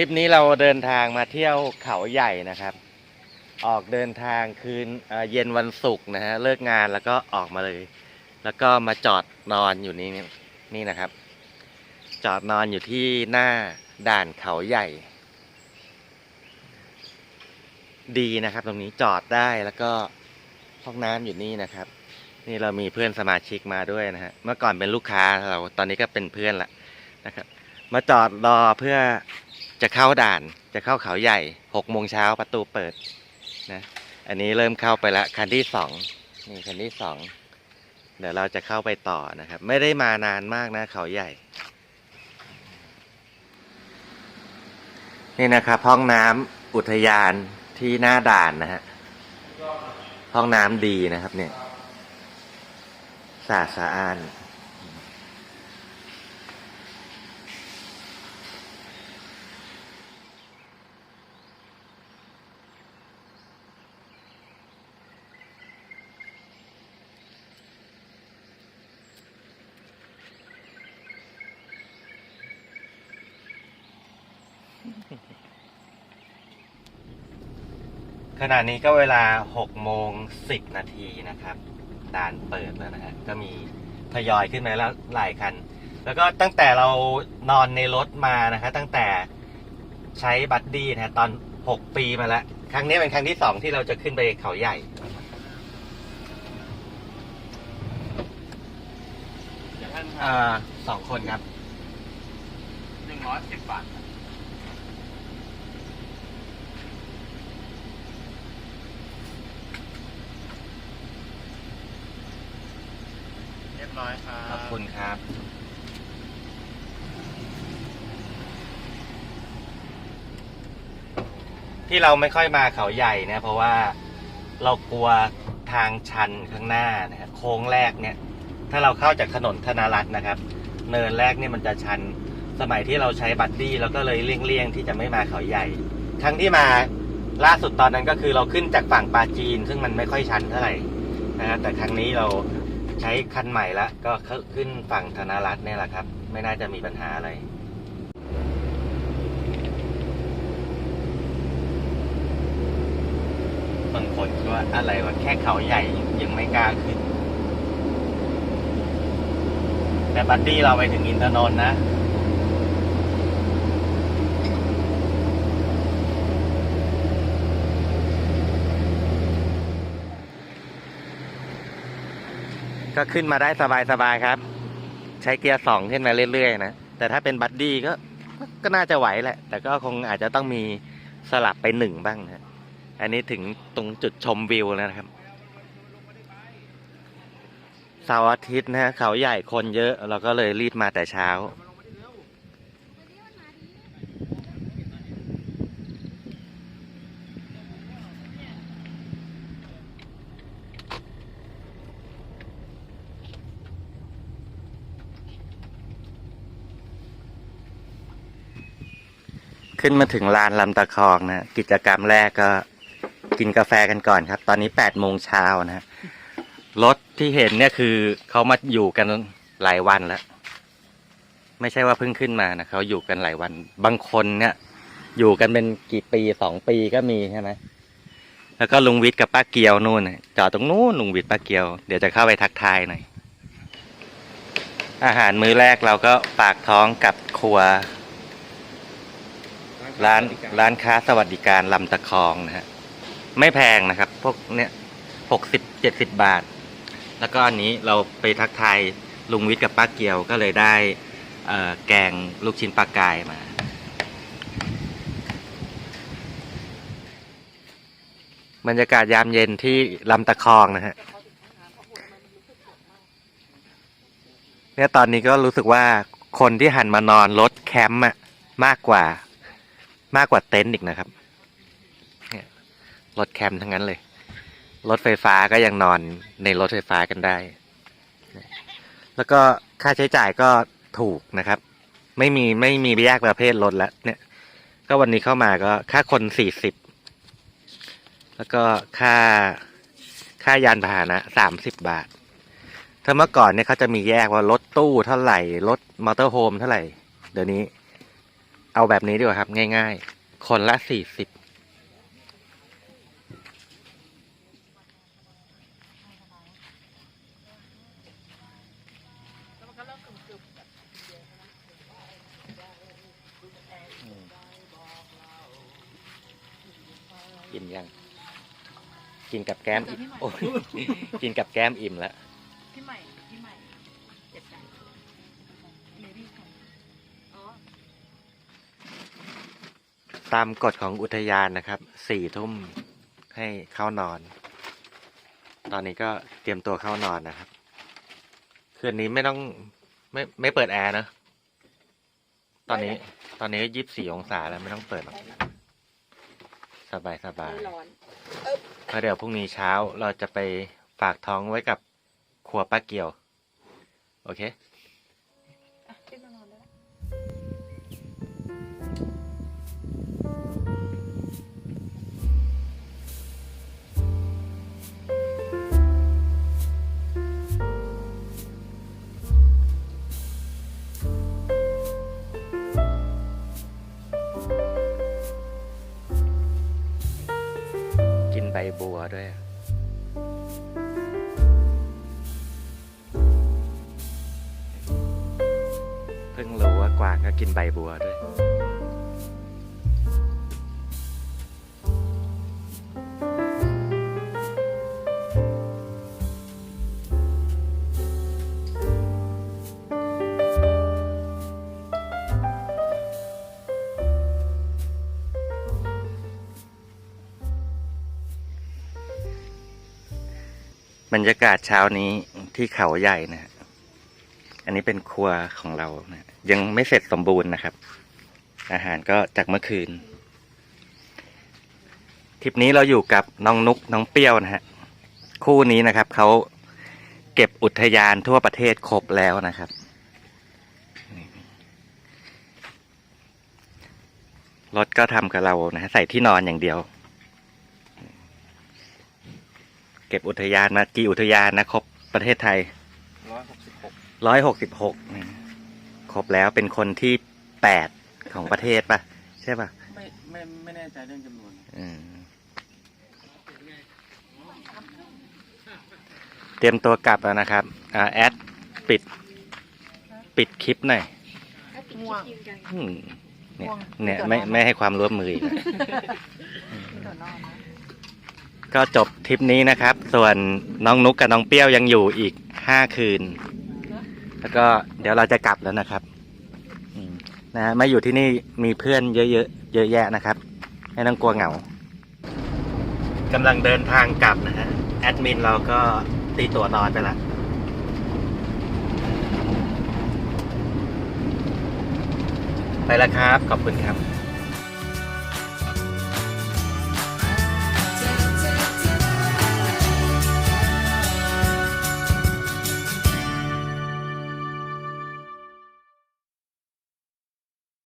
ทริปนี้เราเดินทางมาเที่ยวเขาใหญ่นะครับ ออกเดินทางคืนเเย็นวันศุกร์นะฮะเลิกงานแล้วก็ออกมาเลย แล้วก็มาจอดนอนอยู่นี่นี่นะครับ จอดนอนอยู่ที่หน้าด่านเขาใหญ่ ดีนะครับ ตรงนี้จอดได้แล้วก็ห้องน้ำอยู่นี่นะครับ นี่เรามีเพื่อนสมาชิกมาด้วยนะฮะเมื่อก่อนเป็นลูกค้าเราตอนนี้ก็เป็นเพื่อนละนะครับ มาจอดรอเพื่อ จะเข้าด่านจะเข้าเขาใหญ่หกโมงเช้าประตูเปิดนะอันนี้เริ่มเข้าไปละคันที่สองนี่คันที่สองเดี๋ยวเราจะเข้าไปต่อนะครับ ไม่ได้มานานมากนะเขาใหญ่ นี่นะครับห้องน้ำอุทยานที่หน้าด่านนะฮะห้องน้ำดีนะครับเนี่ยสะอาดสะอ้าน ขณะนี้ก็เวลา6โมง10 นาทีนะครับ ด่านเปิดแล้วนะฮะ ก็มีทยอยขึ้นมาแล้วหลายคัน แล้วก็ตั้งแต่เรานอนในรถมานะฮะตั้งแต่ใช้บัดดี้นะฮะตอน 6 ปีมาแล้ว ครั้งนี้เป็นครั้งที่ 2 ที่เราจะขึ้นไปเขาใหญ่เดี๋ยวท่านอ่าสองคนครับ หนึ่งร้อยสิบบาทเรียบ ร้อยครัขอบคุณครับ ที่เราไม่ค่อยมาเขาใหญ่นะเพราะว่าเรากลัวทางชันข้างหน้านะฮะโค้งแรกเนี่ย ถ้าเราเข้าจากถนนธนารัตน์นะครับ เนินแรกเนี่ยมันจะชัน สมัยที่เราใช้บัดดี้เราก็เลยเลี่ยงๆที่จะไม่มาเขาใหญ่ ครั้งที่มาล่าสุดตอนนั้นก็คือเราขึ้นจากฝั่งปาจีน ซึ่งมันไม่ค่อยชันเท่าไหร่นะฮะแต่ครั้งนี้เรา ใช้คันใหม่ละก็ขึ้นฝั่งธนารัตน์เนี่ยแหละครับ ไม่น่าจะมีปัญหาอะไรบางคนคิดว่าอะไรวะแค่เขาใหญ่ยังไม่กล้าขึ้น แต่บัดดี้เราไปถึงอินทนนท์นะ ก็ขึ้นมาได้สบายๆครับ ใช้เกียร์สองขึ้นมาเรื่อยๆนะแต่ถ้าเป็นบัดดี้ก็ก็น่าจะไหวแหละ แต่ก็คงอาจจะต้องมีสลับไปหนึ่งบ้างนะอันนี้ถึงตรงจุดชมวิวแล้วนะครับเสาร์อาทิตย์นะฮะเขาใหญ่คนเยอะเราก็เลยรีบมาแต่เช้า ขึ้นมาถึงลานลำตะคองนะกิจกรรมแรกก็กินกาแฟกันก่อนครับ ตอนนี้แปดโมงเช้านะรถที่เห็นเนี่ยคือเขามาอยู่กันหลายวันแล้ว ไม่ใช่ว่าเพิ่งขึ้นมานะเขาอยู่กันหลายวัน บางคนเนี่ย อยู่กันเป็นกี่ปีสองปีก็มีใช่ไหมแล้วก็ลุงวิทย์กับป้าเกียวนู่นจอดตรงนู้นลุงวิทย์ป้าเกียวเดี๋ยวจะเข้าไปทักทายหน่อยอาหารมื้อแรกเราก็ปากท้องกับครัว ร้านร้านค้าสวัสดิการลำตะคองนะฮะไม่แพงนะครับ พวกเนี้ยหกสิบเจ็ดสิบบาท แล้วก็อันนี้เราไปทักทายลุงวิทย์กับป้าเกียวก็เลยได้แกงลูกชิ้นปลากายมา บรรยากาศยามเย็นที่ลำตะคองนะฮะเนี่ยตอนนี้ก็รู้สึกว่าคนที่หันมานอนรถแคมป์อะมากกว่า มากกว่าเต็นท์อีกนะครับรถแคมป์ทั้งนั้นเลย รถไฟฟ้าก็ยังนอนในรถไฟฟ้ากันได้ แล้วก็ค่าใช้จ่ายก็ถูกนะครับ ไม่มีไม่มีแยกประเภทรถแล้วเนี่ย ก็วันนี้เข้ามาก็ค่าคนสี่สิบแล้วก็ค่าค่ายานพาหนะสามสิบบาท ถ้าเมื่อก่อนเนี่ยเขาจะมีแยกว่ารถตู้เท่าไหร่ รถมอเตอร์โฮมเท่าไหร่ เดี๋ยวนี้ เอาแบบนี้ดีกว่าครับ ง่าย ๆ คนละสี่สิบกินะอิ่มยัง กินกับแก้มอิ่มโอ้ยกินกับแก้มอิ่มแล้วพี่ใหม่พี่ใหม่ ตามกฎของอุทยานนะครับสี่ทุ่มให้เข้านอน ตอนนี้ก็เตรียมตัวเข้านอนนะครับ คืนนี้ไม่ต้องไม่ไม่เปิดแอร์นะ ตอนนี้ ตอนนี้ยี่สิบสี่องศาแล้วไม่ต้องเปิดหรอกสบายสบายไม่ร้อนเพราะเดี๋ยวพรุ่งนี้เช้าเราจะไปฝากท้องไว้กับครัวป้าเกียว โอเค บบัวด้วย เพิ่งรู้ว่ากวางก็กินใบบัวด้วย บรรยากาศเช้านี้ที่เขาใหญ่นะฮะอันนี้เป็นครัวของเรานะยังไม่เสร็จสมบูรณ์นะครับ อาหารก็จากเมื่อคืน ทริปนี้เราอยู่กับน้องนุกน้องเปรี้ยวนะฮะ คู่นี้นะครับเขาเก็บอุทยานทั่วประเทศครบแล้วนะครับ รถก็ทำกับเรานะฮะใส่ที่นอนอย่างเดียว เก็บอุทยานมากี่อุทยานนะครบประเทศไทยร้อยหกสิบหกร้อยหกสิบหกครบแล้วเป็นคนที่แปดของประเทศปะใช่ปะไม่ไม่ไม่แน่ใจเรื่องจำนวนอืมเตรียมตัวกลับแล้วนะครับอ่าแอดปิด ปิดคลิปหน่อยง่วงอืมเนี่ยง่วงเนี่ยเดี๋ยวไม่นอนไม่ให้ความร่วมมืออีกนะ ก็จบทริปนี้นะครับ ส่วนน้องนุกกับน้องเปรี้ยวยังอยู่อีกห้าคืน แล้วก็เดี๋ยวเราจะกลับแล้วนะครับนะฮะมาอยู่ที่นี่มีเพื่อนเยอะๆเยอะแยะนะครับ ไม่ต้องกลัวเหงากำลังเดินทางกลับนะฮะแอดมินเราก็ตีตัวนอนไปละไปแล้วครับ ขอบคุณครับ